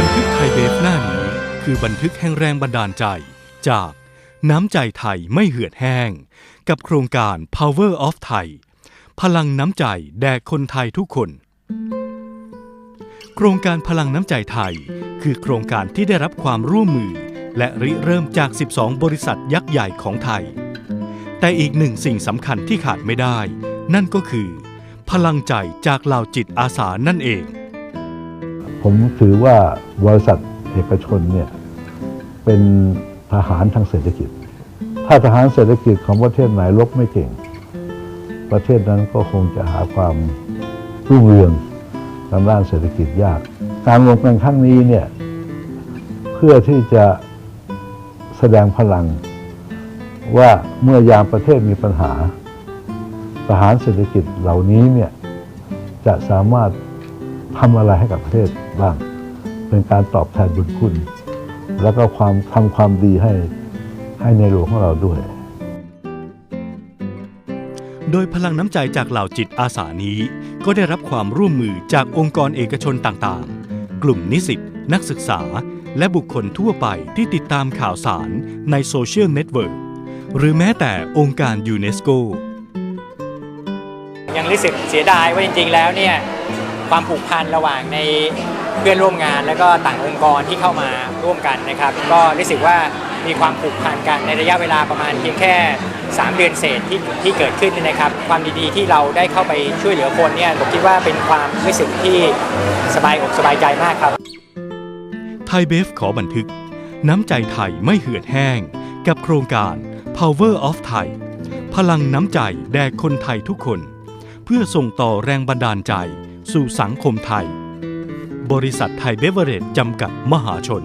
ันทึกไทยเบฟหน้านี้ คือบันทึกแห่งแรงบันดาลใจ จากน้ำใจไทยไม่เหือดแห้ง กับโครงการ Power of Thai พลังน้ำใจแด่คนไทยทุกคน โครงการพลังน้ำใจไทย คือโครงการที่ได้รับความร่วมมือ และริเริ่มจาก 12 บริษัทยักษ์ใหญ่ของไทย แต่อีกหนึ่งสิ่งสำคัญที่ขาดไม่ได้ นั่นก็คือ พลังใจจากเหล่าจิตอาสานั่นเอง ผมถือว่าบริษัทเอกชนเนี่ยเป็นทหารทางเศรษฐกิจ ถ้าทหารเศรษฐกิจของประเทศไหนรบไม่เก่ง ประเทศนั้นก็คงจะหาความรุ่งเรืองทางด้านเศรษฐกิจยาก การรวมกันครั้งนี้เนี่ยเพื่อที่จะแสดงพลังว่าเมื่อยามประเทศมีปัญหาทหารเศรษฐกิจเหล่านี้เนี่ยจะสามารถ ทำอะไรให้กับประเทศบ้าง เป็นการตอบแทนบุญคุณ แล้วก็ความทำความดีให้ให้ในหลวงของเราด้วย โดยพลังน้ำใจจากเหล่าจิตอาสานี้ ก็ได้รับความร่วมมือจากองค์กรเอกชนต่างๆ กลุ่มนิสิตนักศึกษา และบุคคลทั่วไปที่ติดตามข่าวสารในโซเชียลเน็ตเวิร์กหรือแม้แต่องค์การยูเนสโกยังรู้สึกเสียดายว่าจริง ๆ แล้วเนี่ย ความผูกพันระหว่างในเพื่อนร่วมงาน แล้วก็ต่างองค์กรที่เข้ามาร่วมกันนะครับ ก็รู้สึกว่ามีความผูกพันกันในระยะเวลาประมาณเพียงแค่ 3 เดือนเศษที่ที่เกิดขึ้นเนี่ยนะครับ ความดีๆที่เราได้เข้าไปช่วยเหลือคนเนี่ยผมคิดว่าเป็นความรู้สึกที่สบายอกสบายใจมากครับไทยเบฟขอบันทึก น้ำใจไทยไม่เหือดแห้ง กับโครงการ Power of Thai พลังน้ำใจแด่คนไทยทุกคน เพื่อส่งต่อแรงบันดาลใจ สู่สังคมไทย บริษัทไทยเบเวอเรจจำกัดมหาชน